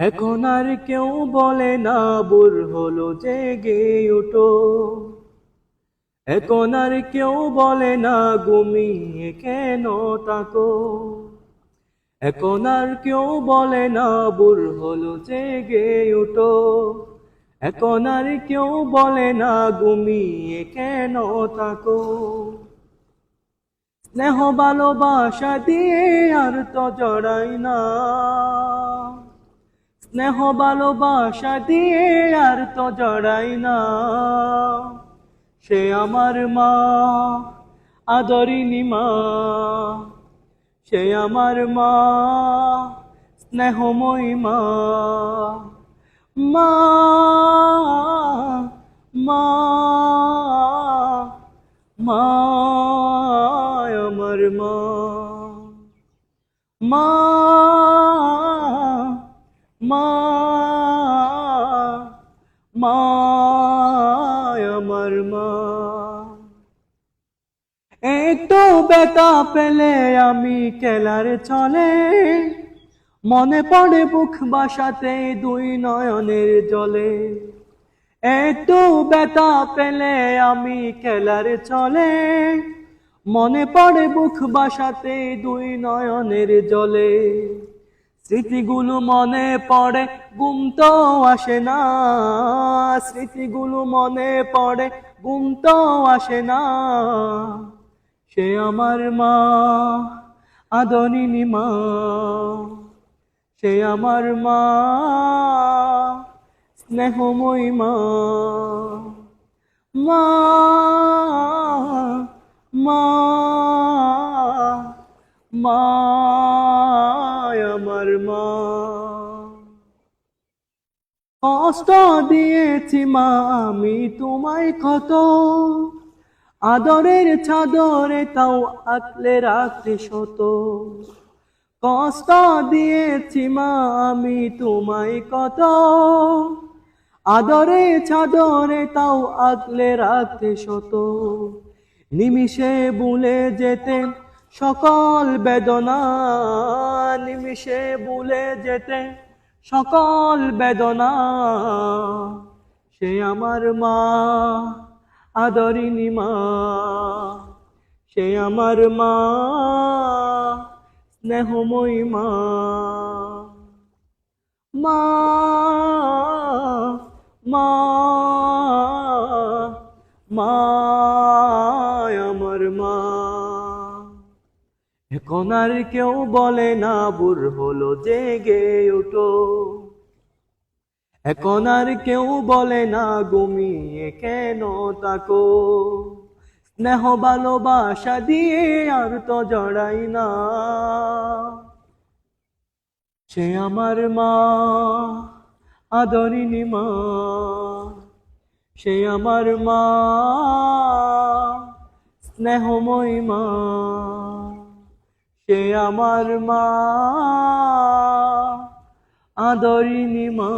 এখন আর কেউ বলে না, বুর হলো জেগে উঠো। এখন আর কেউ বলে না, ঘুমিয়ে কেন তাকো এখন আর কেউ বলে না, বুর হলো জেগে উঠো। এখন আর কেউ বলে না, ঘুমিয়ে কেন তাকো স্নেহ ভালোবাসা দিয়ে আর তো জড়াই না। স্নেহ ভালোবাসা দিয়ে আর তো জড়াই না। সে আমার মা আদরিনী মা। সে আমার মা, স্নেহময়ী মা। মা মা মা, আমার মা। মা মা মা আমার মা। একটু বেতা পেলে আমি কেলার চলে মনে পড়ে বুক বাসাতে দুই নয়নের জলে। একটু বেতা পেলে আমি খেলার চলে মনে পড়ে বুক বাসাতে দুই নয়নের জলে। স্মৃতিগুলো মনে পড়ে গুম তো আসে না। স্মৃতিগুলো মনে পড়ে গুম তো আসে না। সে আমার মা আদরিনী মা। সে আমার মা, স্নেহময়ী মা। মা মা মা। কষ্ট দিয়েছি মা, আমি তোমায় কত আদরের চাদরে তাও আঁকলে রাখতে শত। কষ্ট দিয়েছি মা, আমি তোমায় কত আদরে চাদরে তাও আগলে রাখতে শত। নিমিষে ভুলে যেতে সকল বেদনা, নিমিষে ভুলে যেতে সকল বেদনা। সে আমার মা আদরিনী মা। সে আমার মা, স্নেহময়ী মা। মা মা মা আমার মা। আর কেউ বলে না, বুর হলো জেগে উঠো। এখন আর কেউ বলে না, ঘুমিয়ে কেন তাকো স্নেহ, ভালোবাসা দিয়ে আর তো জড়াই না। সে আমার মা আদরিনী মা। সে আমার মা, স্নেহময়ী মা। সে আমার মা? আদরিনী মা।